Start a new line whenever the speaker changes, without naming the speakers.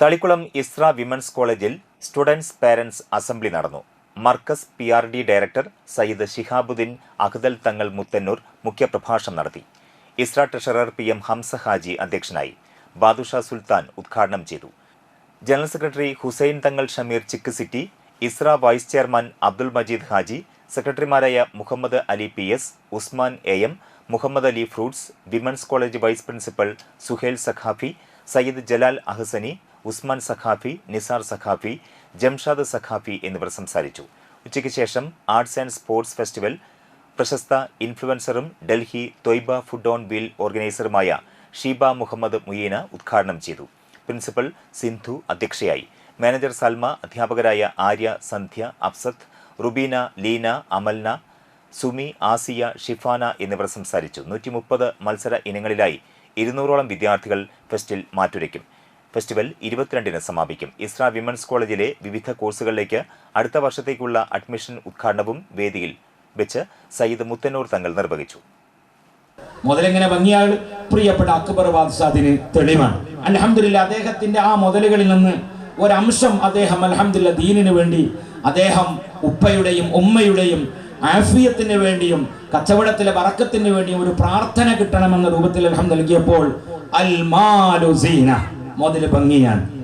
Thalikkulam Isra women's കോളേജിൽ students parents assembly നടന്നു. Markaz P R D director Sayyid Shihabuddin Ahdal Thangal Muthannur മുഖ്യപ്രഭാഷണം നടത്തി. Isra treasurer P M Hamsa Haji അധ്യക്ഷനായി. ബാദുഷ സുൽത്താൻ ഉദ്ഘാടനം ചെയ്തു. General secretary Hussain Thangal Shameer chick city Isra vice chairman Abdul Majeed Haji സെക്രട്ടറിമാരായ Muhammad Ali P S Usman A M Muhammad Ali fruits women's college vice principal Suhail Saqafi Sayyid Jalal Ahsani Usman Saqafi Nisar Saqafi Jamshad Saqafi എന്നിവർ സംസാരിച്ചു. ഉച്ചയ്ക്ക് ശേഷം arts and sports festival പ്രശസ്ത ഇൻഫ്ലുവൻസറും Delhi Toiba food on wheel ഓർഗനൈസറുമായ Sheeba Muhammad Mueena ഉദ്ഘാടനം ചെയ്തു. Principal Sindhu അധ്യക്ഷയായി. Manager Salma അധ്യാപകരായ ആര്യ സന്ധ്യ അഫ്സത്ത് റുബീന ലീന അമൽന സുമി ആസിയ ഷിഫാന എന്നിവർ സംസാരിച്ചു. നൂറ്റി മുപ്പത് മത്സര ഇനങ്ങളിലായി ഇരുന്നൂറോളം വിദ്യാർത്ഥികൾ ഫെസ്റ്റിൽ മാറ്റുരയ്ക്കും. ഫെസ്റ്റിവൽ ഇരുപത്തിരണ്ടിന് സമാപിക്കും. ഇസ്ര വിമൻസ് കോളേജിലെ വിവിധ കോഴ്സുകളിലേക്ക് അടുത്ത വർഷത്തേക്കുള്ള അഡ്മിഷൻ ഉദ്ഘാടനവും വേദിയിൽ വെച്ച് സയ്യിദ് മുത്തന്നൂർ തങ്ങൾ നിർവഹിച്ചു.
മുതലെങ്ങനെ ഭംഗിയാൾ പ്രിയപ്പെട്ട അക്ബർ വാദ്സാദിന് തെളിവാണ്. അലഹമില്ല അദ്ദേഹത്തിന്റെ ആ മുതലുകളിൽ നിന്ന് ഒരംശം അദ്ദേഹം അലഹമില്ല ദീനിനു വേണ്ടി അദ്ദേഹം ഉപ്പയുടെയും ഉമ്മയുടെയും ആഫിയത്തിന് വേണ്ടിയും കച്ചവടത്തിലെ വറക്കത്തിന് വേണ്ടിയും ഒരു പ്രാർത്ഥന കിട്ടണമെന്ന രൂപത്തിൽ അലഹം നൽകിയപ്പോൾ അൽ മാലു സീന മുതല് ഭംഗിയാണ്